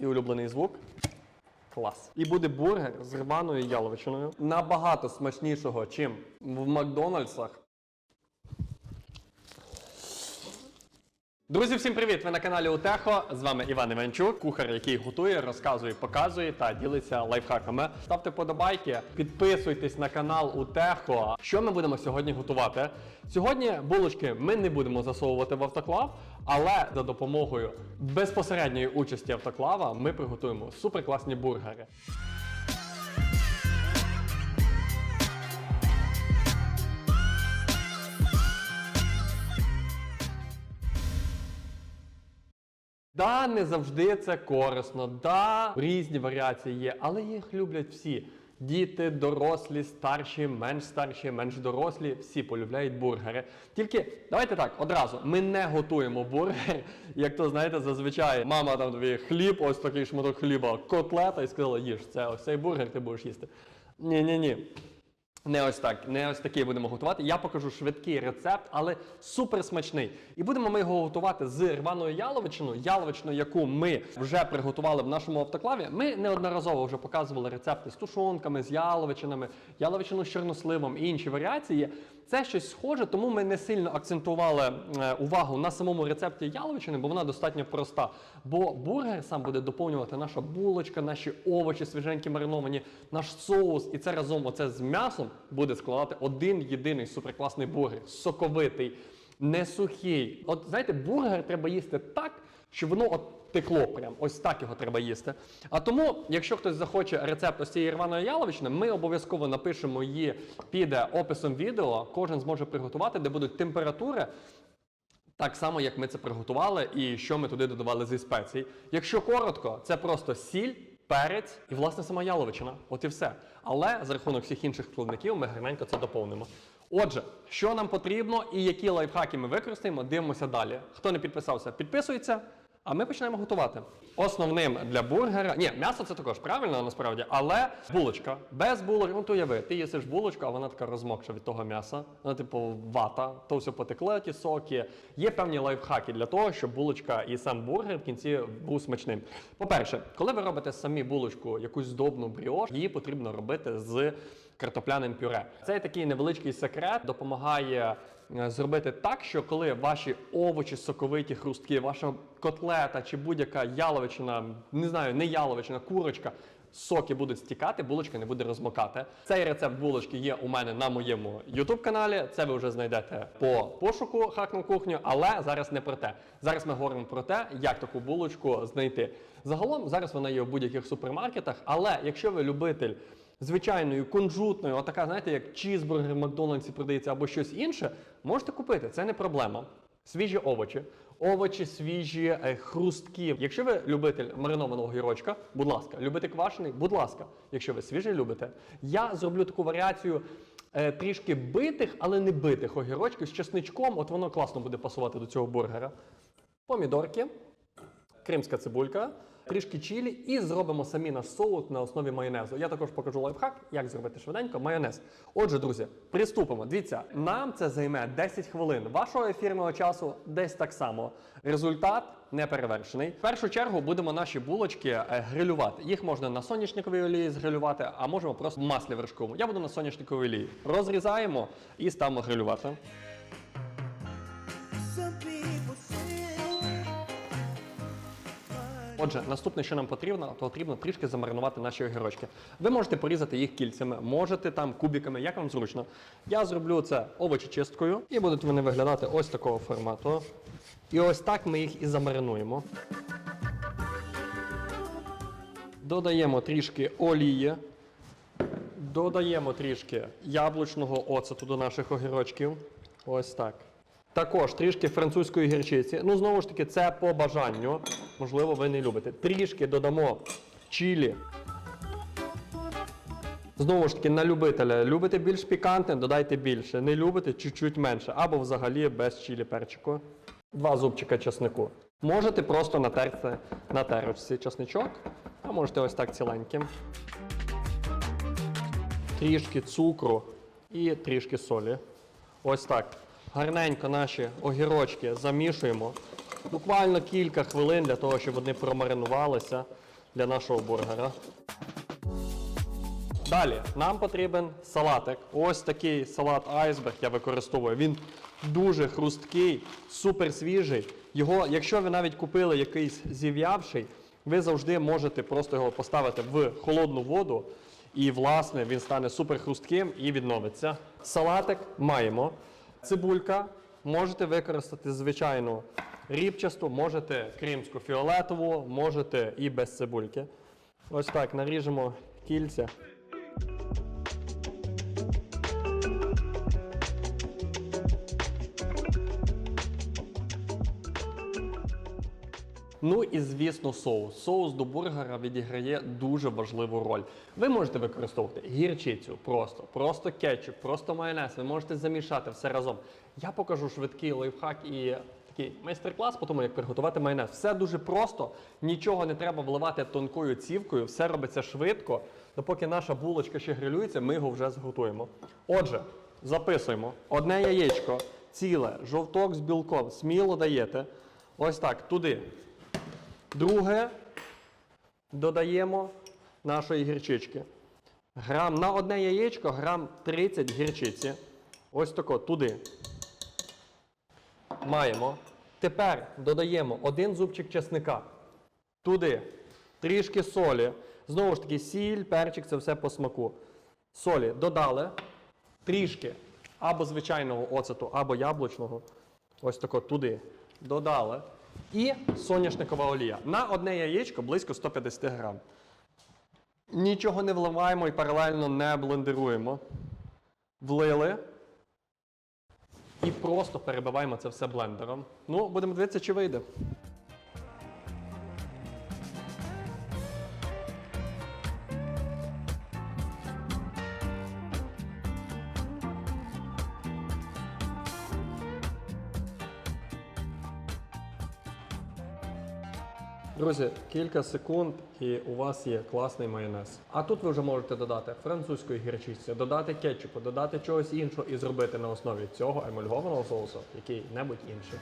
І улюблений звук. Клас. І буде бургер з рваною яловичиною. Набагато смачнішого, чим в Макдональдсах. Друзі, всім привіт! Ви на каналі Утехо. З вами Іван Іванчук, кухар, який готує, розказує, показує та ділиться лайфхаками. Ставте подобайки, підписуйтесь на канал Утехо. Що ми будемо сьогодні готувати? Сьогодні булочки ми не будемо засовувати в автоклав, але за допомогою безпосередньої участі автоклава ми приготуємо суперкласні бургери. Да, не завжди це корисно, да, різні варіації є, але їх люблять всі. Діти, дорослі, старші, менш старші, менш дорослі, всі полюбляють бургери. Тільки давайте так, одразу ми не готуємо бургер, як то знаєте, зазвичай мама там тобі хліб, ось такий шматок хліба, котлета, і сказала, їж це ось цей бургер, ти будеш їсти. Ні, ні, ні. Не ось так, не ось такий будемо готувати. Я покажу швидкий рецепт, але супер смачний. І будемо ми його готувати з рваною яловичиною, яловичиною, яку ми вже приготували в нашому автоклаві. Ми неодноразово вже показували рецепти з тушонками, з яловичинами, яловичину з чорносливом і інші варіації. Це щось схоже, тому ми не сильно акцентували е, увагу на самому рецепті яловичини, бо вона достатньо проста. Бо бургер сам буде доповнювати наша булочка, наші овочі свіженькі мариновані, наш соус, і це разом оце з м'ясом буде складати один єдиний суперкласний бургер, соковитий, не сухий. От знаєте, бургер треба їсти так, щоб воно от текло прям. Ось так його треба їсти. А тому, якщо хтось захоче рецепт ось цієї рваної яловичини, ми обов'язково напишемо її під е, описом відео. Кожен зможе приготувати, де будуть температури. Так само, як ми це приготували, і що ми туди додавали зі спецій. Якщо коротко, це просто сіль, перець і власне сама яловичина. От і все. Але за рахунок всіх інших складників ми гарненько це доповнимо. Отже, що нам потрібно і які лайфхаки ми використаємо, дивимося далі. Хто не підписався, підписується. А ми починаємо готувати. Основним для бургера, ні, м'ясо це також правильно насправді, але булочка. Без булочки, ну то уяви, ти їсиш булочку, а вона така розмокша від того м'яса. Вона типу вата, то все потекло, ті соки. Є певні лайфхаки для того, щоб булочка і сам бургер в кінці був смачним. По-перше, коли ви робите самі булочку, якусь здобну бріош, її потрібно робити з картопляним пюре. Цей такий невеличкий секрет допомагає е, зробити так, що коли ваші овочі соковиті, хрусткі, ваша котлета чи будь-яка яловичина, не знаю, не яловичина, курочка. Соки будуть стікати, булочка не буде розмокати. Цей рецепт булочки є у мене на моєму youtube каналі. Це ви вже знайдете по пошуку хак на кухню, але зараз не про те. Зараз ми говоримо про те, як таку булочку знайти. Загалом зараз вона є в будь-яких супермаркетах, але якщо ви любитель звичайною, кунжутною, отака, знаєте, як чізбургер в Макдональдсі продається або щось інше, можете купити, це не проблема. Свіжі овочі, овочі свіжі, е, хрусткі. Якщо ви любитель маринованого гірочка, будь ласка, любите квашений, будь ласка, якщо ви свіжий любите, я зроблю таку варіацію. е, Трішки битих, але не битих огірочків з чесничком, от воно класно буде пасувати до цього бургера. Помідорки, кримська цибулька, трішки чилі і зробимо самі наш соус на основі майонезу. Я також покажу лайфхак, як зробити швиденько майонез. Отже, друзі, приступимо. Дивіться, нам це займе 10 хвилин. Вашого ефірного часу десь так само. Результат не перевершений. В першу чергу будемо наші булочки е, грилювати. Їх можна на соняшниковій олії згрилювати, а можемо просто в маслі вершковому. Я буду на соняшниковій олії. Розрізаємо і ставимо грилювати. Отже, наступне, що нам потрібно, то потрібно трішки замаринувати наші огірочки. Ви можете порізати їх кільцями, можете там кубиками, як вам зручно. Я зроблю це овочечисткою і будуть вони виглядати ось такого формату. І ось так ми їх і замаринуємо. Додаємо трішки олії, додаємо трішки яблучного оцету до наших огірочків. Ось так. Також трішки французької гірчиці. Ну, знову ж таки, це по бажанню. Можливо, ви не любите. Трішки додамо чилі. Знову ж таки, на любителя. Любите більш пікантне, додайте більше. Не любите чуть-чуть менше. Або взагалі без чилі перчику. Два зубчика чеснику. Можете просто натерти на терочці чесничок, а можете ось так ціленьким. Трішки цукру і трішки солі. Ось так. Гарненько наші огірочки замішуємо. Буквально кілька хвилин для того, щоб вони промаринувалися. для нашого бургера. Далі нам потрібен салатик. Ось такий салат айсберг я використовую. Він дуже хрусткий, супер свіжий. Його, якщо ви навіть купили якийсь зів'явший, ви завжди можете просто його поставити в холодну воду, і власне він стане супер хрустким і відновиться. Салатик маємо. Цибулька можете використати звичайну рібчасту, можете кримську фіолетову, можете і без цибульки. Ось так наріжемо кільця. Ну і звісно, соус. Соус до бургера відіграє дуже важливу роль. Ви можете використовувати гірчицю, просто, просто кетчуп, просто майонез. Ви можете замішати все разом. Я покажу швидкий лайфхак і такий майстер-клас по тому, як приготувати майонез. Все дуже просто, нічого не треба вливати тонкою цівкою, все робиться швидко. Допоки наша булочка ще грилюється, ми його вже зготуємо. Отже, записуємо: одне яєчко, ціле, жовток з білком. Сміло даєте. Ось так, туди. Друге додаємо нашої гірчички. Грам на одне яєчко грам 30 гірчиці. Ось тако туди. Маємо. Тепер додаємо один зубчик чесника. Туди. Трішки солі. Знову ж таки, сіль, перчик це все по смаку. Солі додали. Трішки або звичайного оцету, або яблучного. Ось тако туди. Додали. І соняшникова олія. На одне яєчко близько 150 грам. Нічого не вливаємо і паралельно не блендеруємо. Влили. І просто перебиваємо це все блендером. Ну, будемо дивитися, чи вийде. Друзі, кілька секунд і у вас є класний майонез. А тут ви вже можете додати французької гірчиці, додати кетчупу, додати чогось іншого і зробити на основі цього емульгованого соусу який-небудь інший.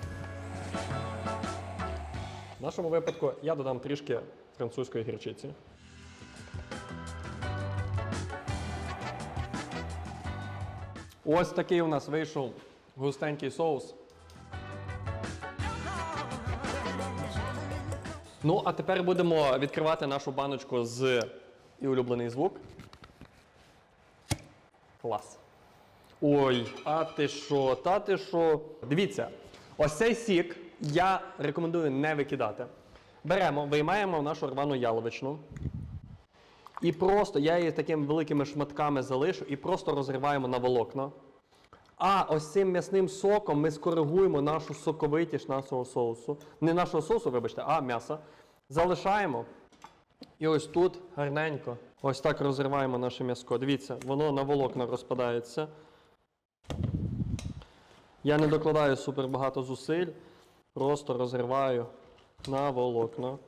В нашому випадку я додам трішки французької гірчиці. Ось такий у нас вийшов густенький соус. Ну, а тепер будемо відкривати нашу баночку з і улюблений звук. Клас. Ой, а ти що, та ти що? Дивіться, ось цей сік я рекомендую не викидати. Беремо, виймаємо нашу рвану яловичну. І просто я її такими великими шматками залишу і просто розриваємо на волокна. А ось цим м'ясним соком ми скоригуємо нашу соковитість нашого соусу. Не нашого соусу, вибачте, а м'яса. Залишаємо. І ось тут гарненько. Ось так розриваємо наше м'яско. Дивіться, воно на волокна розпадається. Я не докладаю супер багато зусиль. Просто розриваю на волокна.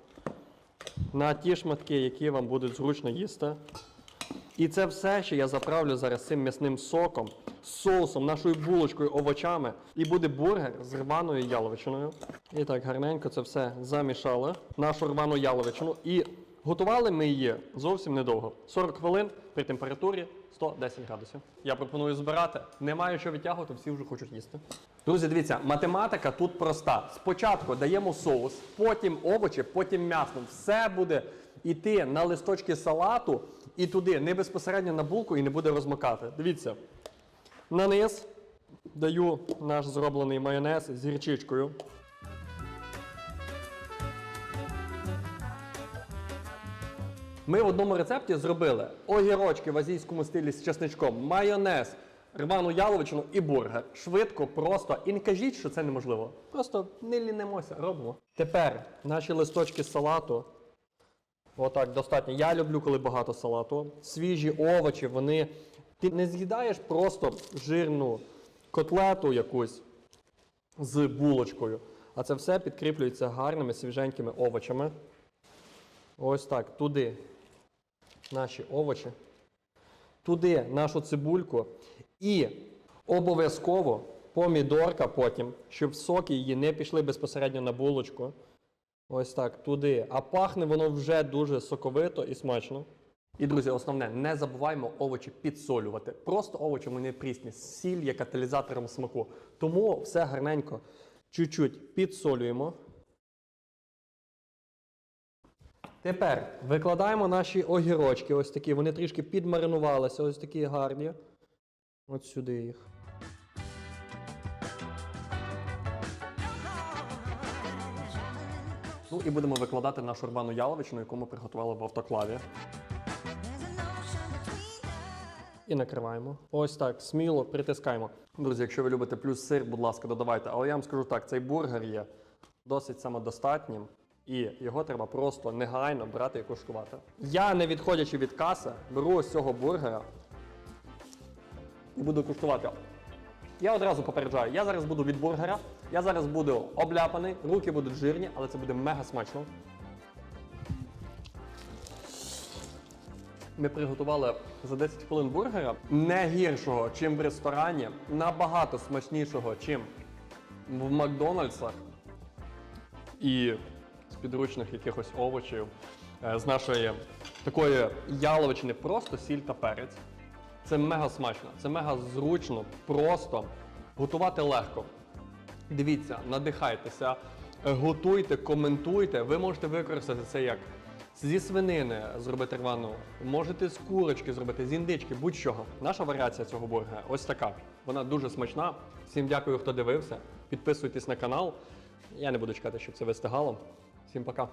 На ті шматки, які вам будуть зручно їсти. І це все, що я заправлю зараз цим м'ясним соком, соусом, нашою булочкою, овочами. І буде бургер з рваною яловичиною. І так, гарненько це все замішали. Нашу рвану яловичину. І готували ми її зовсім недовго. 40 хвилин при температурі 110 градусів. Я пропоную збирати. Немає що відтягувати, всі вже хочуть їсти. Друзі, дивіться, математика тут проста. Спочатку даємо соус, потім овочі, потім м'ясо. Все буде йти на листочки салату і туди, не безпосередньо на булку і не буде розмокати. Дивіться. На низ даю наш зроблений майонез з гірчичкою. Ми в одному рецепті зробили огірочки в азійському стилі з чесничком, майонез, рвану яловичину і бургер. Швидко, просто. І не кажіть, що це неможливо. Просто не лінемося, робимо. Тепер наші листочки салату. Отак, достатньо. Я люблю, коли багато салату. Свіжі овочі, вони. Ти не з'їдаєш просто жирну котлету якусь з булочкою. А це все підкріплюється гарними свіженькими овочами. Ось так, туди наші овочі, туди нашу цибульку і обов'язково помідорка потім, щоб соки її не пішли безпосередньо на булочку. Ось так, туди. А пахне воно вже дуже соковито і смачно. І, друзі, основне, не забуваємо овочі підсолювати. Просто овочі вони прісні. Сіль є каталізатором смаку. Тому все гарненько, чуть-чуть підсолюємо. Тепер викладаємо наші огірочки. Ось такі. Вони трішки підмаринувалися, ось такі гарні. От сюди їх. Ну і будемо викладати нашу рвану яловичину, яку ми приготували в автоклаві. І накриваємо. Ось так, сміло притискаємо. Друзі, якщо ви любите плюс сир, будь ласка, додавайте. Але я вам скажу так, цей бургер є досить самодостатнім. І його треба просто негайно брати і куштувати. Я, не відходячи від каси, беру ось цього бургера і буду куштувати. Я одразу попереджаю, я зараз буду від бургера, я зараз буду обляпаний, руки будуть жирні, але це буде мега смачно. Ми приготували за 10 хвилин бургера не гіршого, чим в ресторані, набагато смачнішого, чим в Макдональдсах і з підручних якихось овочів, е, з нашої такої яловичини, просто сіль та перець. Це мега смачно, це мега зручно, просто готувати легко. Дивіться, надихайтеся, готуйте, коментуйте. Ви можете використати це як зі свинини зробити рвану, можете з курочки зробити, з індички, будь-чого. Наша варіація цього бургера ось така. Вона дуже смачна. Всім дякую, хто дивився. Підписуйтесь на канал. Я не буду чекати, щоб це вистигало. Всім пока.